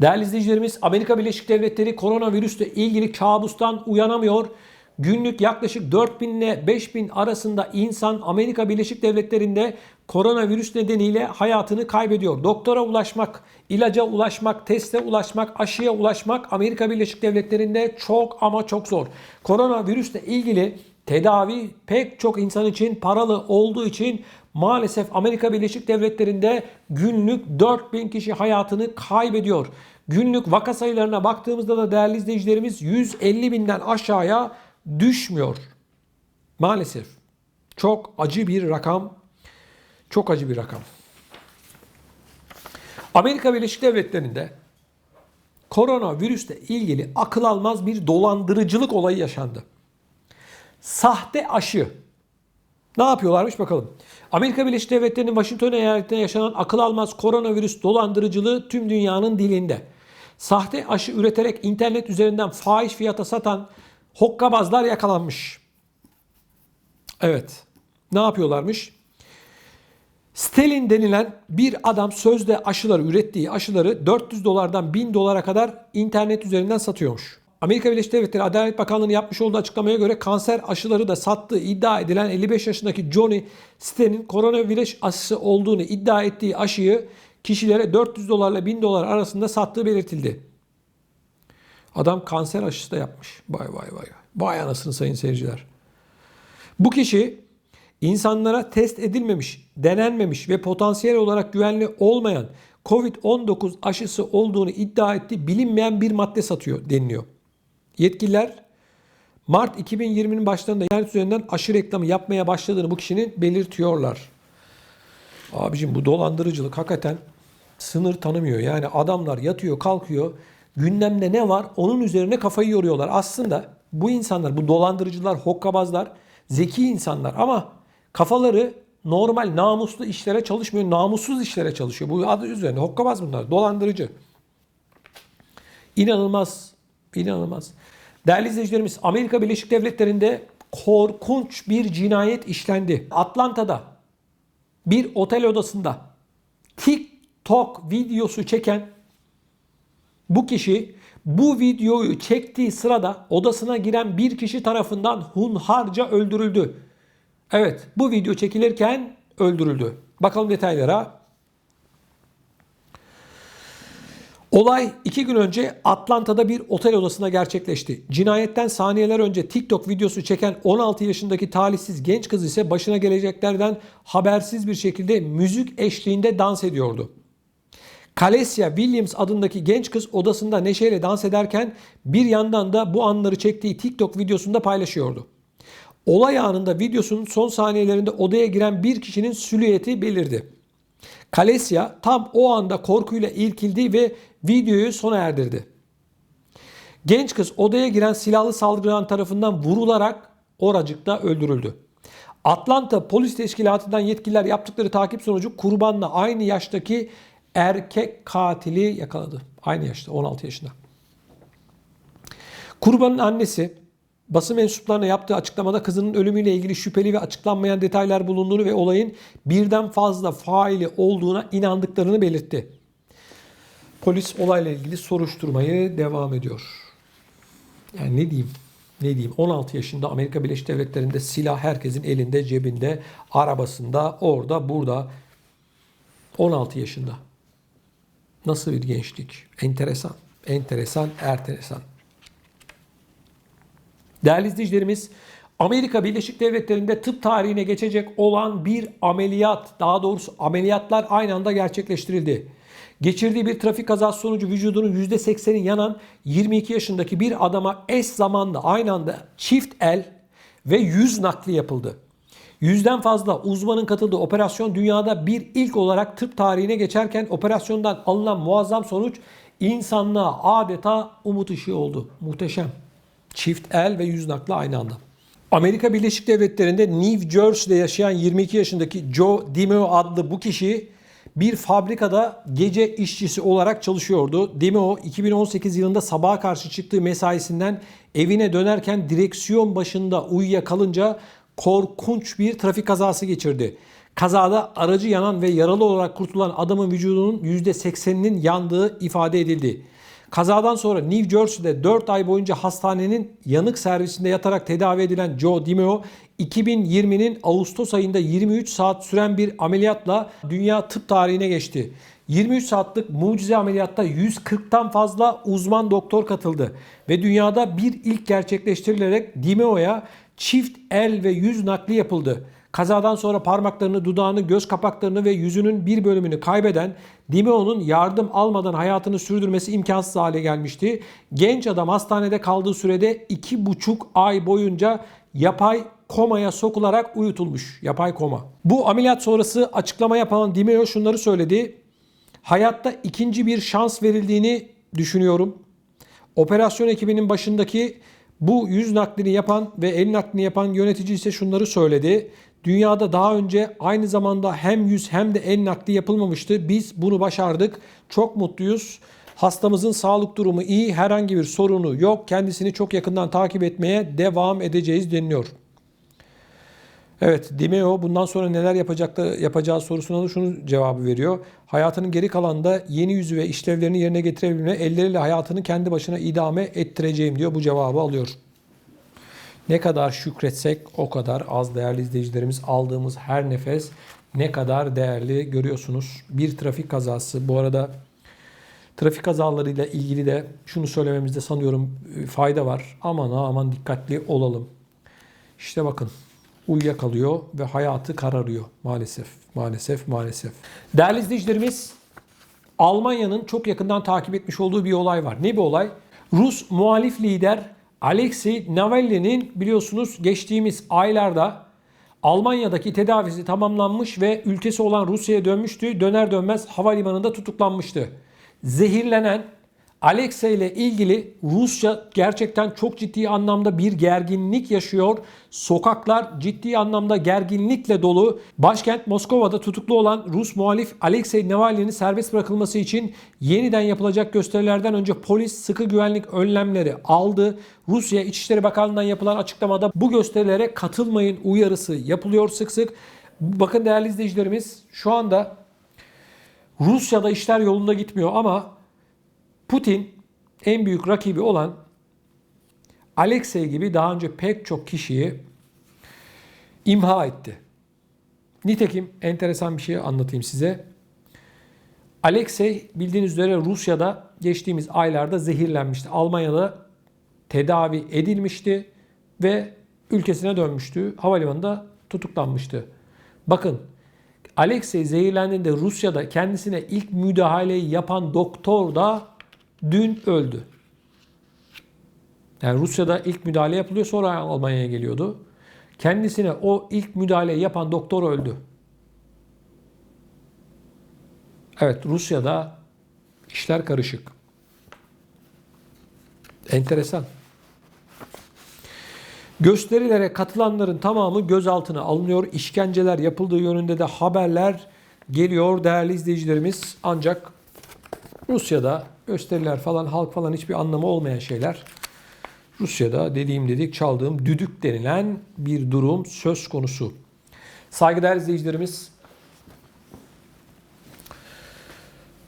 Değerli izleyicilerimiz Amerika Birleşik Devletleri koronavirüsle ilgili kabustan uyanamıyor. Günlük yaklaşık 4000 ile 5000 arasında insan Amerika Birleşik Devletleri'nde koronavirüs nedeniyle hayatını kaybediyor. Doktora ulaşmak, ilaca ulaşmak, teste ulaşmak, aşıya ulaşmak Amerika Birleşik Devletleri'nde çok ama çok zor. Koronavirüsle ilgili tedavi pek çok insan için paralı olduğu için maalesef Amerika Birleşik Devletleri'nde günlük 4000 kişi hayatını kaybediyor. Günlük vaka sayılarına baktığımızda da değerli izleyicilerimiz 150 binden aşağıya düşmüyor. Maalesef. Çok acı bir rakam. Çok acı bir rakam. Amerika Birleşik Devletleri'nde koronavirüsle ilgili akıl almaz bir dolandırıcılık olayı yaşandı. Sahte aşı. Ne yapıyorlarmış bakalım. Amerika Birleşik Devletleri'nin Washington eyaletinde yaşanan akıl almaz koronavirüs dolandırıcılığı tüm dünyanın dilinde. Sahte aşı üreterek internet üzerinden fahiş fiyata satan hokkabazlar yakalanmış. Evet. Ne yapıyorlarmış? Stelin denilen bir adam sözde aşıları ürettiği aşıları 400 dolardan 1000 dolara kadar internet üzerinden satıyormuş. Amerika Birleşik Devletleri Adalet Bakanlığı'nın yapmış olduğu açıklamaya göre kanser aşıları da sattığı iddia edilen 55 yaşındaki Johnny Sten'in koronavirüs aşısı olduğunu iddia ettiği aşıyı kişilere 400 dolarla 1000 dolar arasında sattığı belirtildi. Adam kanser aşısı da yapmış. Vay vay vay. Vay anasını sayın seyirciler. Bu kişi insanlara test edilmemiş, denenmemiş ve potansiyel olarak güvenli olmayan COVID-19 aşısı olduğunu iddia etti bilinmeyen bir madde satıyor deniliyor. Yetkililer Mart 2020'nin başlarında internet üzerinden aşı reklamı yapmaya başladığını bu kişinin belirtiyorlar. Abicim bu dolandırıcılık hakikaten sınır tanımıyor. Yani adamlar yatıyor kalkıyor gündemde ne var onun üzerine kafayı yoruyorlar. Aslında bu insanlar bu dolandırıcılar hokkabazlar zeki insanlar ama kafaları normal namuslu işlere çalışmıyor. Namussuz işlere çalışıyor. Bu adı üzerinde hokkabaz bunlar. Dolandırıcı. İnanılmaz. İnanılmaz. Değerli izleyicilerimiz Amerika Birleşik Devletleri'nde korkunç bir cinayet işlendi. Atlanta'da bir otel odasında TikTok videosu çeken bu kişi bu videoyu çektiği sırada odasına giren bir kişi tarafından hunharca öldürüldü. Evet bu video çekilirken öldürüldü. Bakalım detaylara. Olay iki gün önce Atlanta'da bir otel odasında gerçekleşti. Cinayetten saniyeler önce TikTok videosu çeken 16 yaşındaki talihsiz genç kız ise başına geleceklerden habersiz bir şekilde müzik eşliğinde dans ediyordu. Kalesia Williams adındaki genç kız odasında neşeyle dans ederken bir yandan da bu anları çektiği TikTok videosunda paylaşıyordu. Olay anında videosunun son saniyelerinde odaya giren bir kişinin silüeti belirdi. Kalesia tam o anda korkuyla irkildi ve videoyu sona erdirdi. Genç kız odaya giren silahlı saldırgan tarafından vurularak oracıkta öldürüldü. Atlanta Polis Teşkilatı'ndan yetkililer yaptıkları takip sonucu kurbanla aynı yaştaki erkek katili yakaladı. Aynı yaşta 16 yaşında. Kurbanın annesi basın mensuplarına yaptığı açıklamada kızının ölümüyle ilgili şüpheli ve açıklanmayan detaylar bulunduğunu ve olayın birden fazla faili olduğuna inandıklarını belirtti. Polis olayla ilgili soruşturmayı devam ediyor. Yani ne diyeyim? Ne diyeyim? 16 yaşında Amerika Birleşik Devletleri'nde silah herkesin elinde, cebinde, arabasında, orada, burada. 16 yaşında. Nasıl bir gençlik? Enteresan. Enteresan, enteresan. Değerli izleyicilerimiz, Amerika Birleşik Devletleri'nde tıp tarihine geçecek olan bir ameliyat, daha doğrusu ameliyatlar aynı anda gerçekleştirildi. Geçirdiği bir trafik kazası sonucu vücudunun %80'i yanan 22 yaşındaki bir adama eş zamanlı aynı anda çift el ve yüz nakli yapıldı. Yüzden fazla uzmanın katıldığı operasyon dünyada bir ilk olarak tıp tarihine geçerken operasyondan alınan muazzam sonuç insanlığa adeta umut ışığı oldu. Muhteşem. Çift el ve yüz nakli aynı anda. Amerika Birleşik Devletleri'nde New Jersey'de yaşayan 22 yaşındaki Joe Dimeo adlı bu kişi bir fabrikada gece işçisi olarak çalışıyordu. Dimeo 2018 yılında sabaha karşı çıktığı mesaisinden evine dönerken direksiyon başında uyuyakalınca korkunç bir trafik kazası geçirdi. Kazada aracı yanan ve yaralı olarak kurtulan adamın vücudunun %80'inin yandığı ifade edildi. Kazadan sonra New Jersey'de 4 ay boyunca hastanenin yanık servisinde yatarak tedavi edilen Joe DiMeo, 2020'nin Ağustos ayında 23 saat süren bir ameliyatla dünya tıp tarihine geçti. 23 saatlik mucize ameliyatta 140'tan fazla uzman doktor katıldı ve dünyada bir ilk gerçekleştirilerek DiMeo'ya çift el ve yüz nakli yapıldı. Kazadan sonra parmaklarını, dudağını, göz kapaklarını ve yüzünün bir bölümünü kaybeden Dimeo'nun yardım almadan hayatını sürdürmesi imkansız hale gelmişti. Genç adam hastanede kaldığı sürede 2,5 ay boyunca yapay komaya sokularak uyutulmuş. Yapay koma. Bu ameliyat sonrası açıklama yapan Dimeo şunları söyledi. Hayatta ikinci bir şans verildiğini düşünüyorum. Operasyon ekibinin başındaki bu yüz naklini yapan ve el naklini yapan yönetici ise şunları söyledi. Dünyada daha önce aynı zamanda hem yüz hem de el nakli yapılmamıştı. Biz bunu başardık. Çok mutluyuz. Hastamızın sağlık durumu iyi, herhangi bir sorunu yok. Kendisini çok yakından takip etmeye devam edeceğiz deniliyor. Evet, Dimeo bundan sonra neler yapacak da yapacağı sorusuna da şunu cevabı veriyor. Hayatının geri kalanında yeni yüzü ve işlevlerini yerine getirebilme, elleriyle hayatını kendi başına idame ettireceğim diyor. Bu cevabı alıyor. Ne kadar şükretsek o kadar az değerli izleyicilerimiz aldığımız her nefes ne kadar değerli görüyorsunuz. Bir trafik kazası bu arada trafik kazalarıyla ilgili de şunu söylememizde sanıyorum e, fayda var. Aman aman dikkatli olalım. İşte bakın uyuyakalıyor ve hayatı kararıyor maalesef. Maalesef maalesef. Değerli izleyicilerimiz Almanya'nın çok yakından takip etmiş olduğu bir olay var. Ne bir olay? Rus muhalif lider Alexei Navalny'nin biliyorsunuz geçtiğimiz aylarda Almanya'daki tedavisi tamamlanmış ve ülkesi olan Rusya'ya dönmüştü. Döner dönmez havalimanında tutuklanmıştı. Zehirlenen Alexey ile ilgili Rusya gerçekten çok ciddi anlamda bir gerginlik yaşıyor. Sokaklar ciddi anlamda gerginlikle dolu. Başkent Moskova'da tutuklu olan Rus muhalif Alexey Navalny'nin serbest bırakılması için yeniden yapılacak gösterilerden önce polis sıkı güvenlik önlemleri aldı. Rusya İçişleri Bakanlığı'ndan yapılan açıklamada bu gösterilere katılmayın uyarısı yapılıyor sık sık. Bakın değerli izleyicilerimiz şu anda Rusya'da işler yolunda gitmiyor ama Putin en büyük rakibi olan Alexey gibi daha önce pek çok kişiyi imha etti. Nitekim enteresan bir şey anlatayım size. Alexey bildiğiniz üzere Rusya'da geçtiğimiz aylarda zehirlenmişti. Almanya'da tedavi edilmişti ve ülkesine dönmüştü. Havalimanında tutuklanmıştı. Bakın Alexey zehirlendiğinde Rusya'da kendisine ilk müdahaleyi yapan doktor da dün öldü. Yani Rusya'da ilk müdahale yapılıyor sonra Almanya'ya geliyordu. Kendisine o ilk müdahaleyi yapan doktor öldü. Evet Rusya'da işler karışık. Enteresan. Gösterilere katılanların tamamı gözaltına alınıyor. İşkenceler yapıldığı yönünde de haberler geliyor değerli izleyicilerimiz. Ancak Rusya'da gösteriler falan halk falan hiçbir anlamı olmayan şeyler. Rusya'da dediğim dedik çaldığım düdük denilen bir durum söz konusu. Saygıdeğer izleyicilerimiz